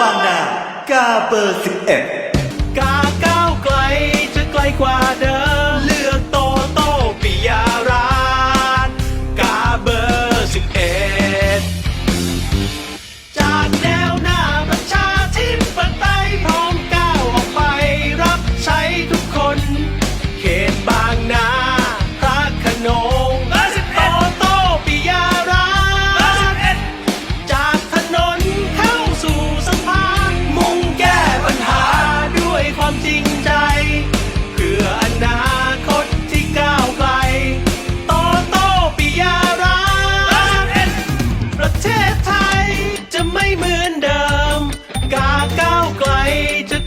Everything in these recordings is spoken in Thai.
บางนากาเบอร์11กาก้าวไกลจะไกลกว่าเดิม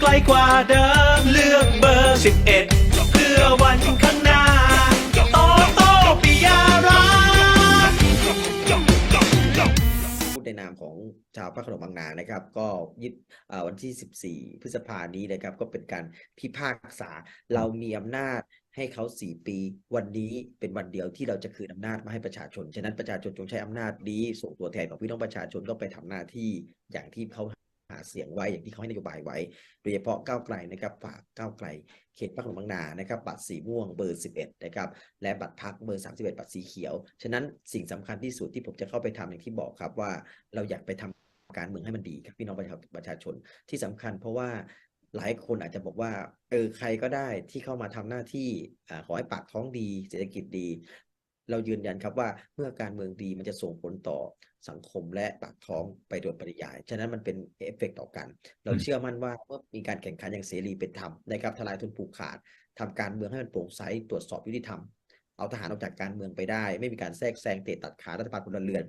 กลกว่าเดิมเลือกเบอร์สิบเพื่อวันข้างหน้าโตโต้ปิยาราชพูดในนามของชาวพระโขนงบางนานะครับ ก็ยึดวันที่ 14 พฤษภานี้นะครับ ก็เป็นการพิพากษาเรามีอำนาจให้เขา 4 ปี วันนี้เป็นวันเดียวที่เราจะคืนอำนาจมาให้ประชาชน ฉะนั้นประชาชนจงใช้อำนาจนี้ส่งตัวแทนของพี่น้องประชาชนก็ไปทำหน้าที่อย่างที่เขา หาเสียงไว้อย่างที่เขาให้นโยบายไว้ โดยเฉพาะก้าวไกลนะครับฝากก้าวไกลเขตพระโขนงบางนานะครับบัตรสีม่วงเบอร์ 11นะครับและบัตรพักเบอร์ 31 บัตรสีเขียว ฉะนั้นสิ่งสำคัญที่สุดที่ผมจะเข้าไปทำอย่างที่บอกครับว่าเราอยากไปทำการเมืองให้มันดีครับพี่น้องประชาะชาชนที่สำคัญเพราะว่าหลายคนอาจจะบอกว่าเออใครก็ได้ที่เข้ามาทำหน้าที่อขอให้ปากท้องดี เศรษฐกิจดี เรายืนยันครับว่าเมื่อการเมืองดีมันจะส่งผลต่อสังคมและปากท้องไปโดยปริยาย ฉะนั้นมันเป็นเอฟเฟกต์ต่อกัน เราเชื่อมั่นว่าเมื่อมีการแข่งขันอย่างเสรีเป็นธรรมนะครับทลายทุนผูกขาดทำการเมืองให้มันโปร่งใสตรวจสอบยุติธรรม เอาทหารออกจากการเมืองไปได้ ไม่มีการแทรกแซงเตะตัดขารัฐบาลพลเรือน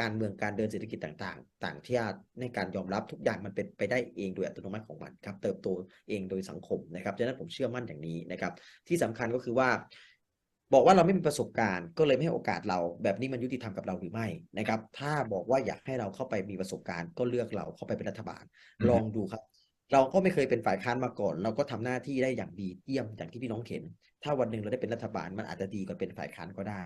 การเมืองการเดินเศรษฐกิจต่างๆ ต่างชาติในการยอมรับทุกอย่างมันเป็นไปได้เองโดยอัตโนมัติของมันครับ เติบโตเองโดยสังคมนะครับ ฉะนั้นผมเชื่อมั่นอย่างนี้นะครับ ที่สำคัญก็คือว่า บอกว่าเราไม่มีประสบการณ์ ก็เลยไม่ให้โอกาสเรา แบบนี้มันยุติธรรมกับเราหรือไม่นะครับ ถ้าบอกว่าอยากให้เราเข้าไปมีประสบการณ์ก็เลือกเราเข้าไปเป็นรัฐบาลอือฮึลองดูครับ เราก็ไม่เคยเป็นฝ่ายค้านมาก่อน เราก็ทำหน้าที่ได้อย่างดีเยี่ยมอย่างที่พี่น้องเห็น ถ้าวันหนึ่งเราได้เป็นรัฐบาลมันอาจจะดีกว่าเป็นฝ่ายค้านก็ได้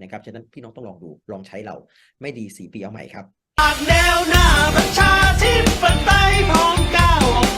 นะครับฉะนั้นพี่น้องต้องลองดูลองใช้เราไม่ดีสี่ปีเอาใหม่ครับจากแนวหน้าประชาธิปไตยพร้อมก้าว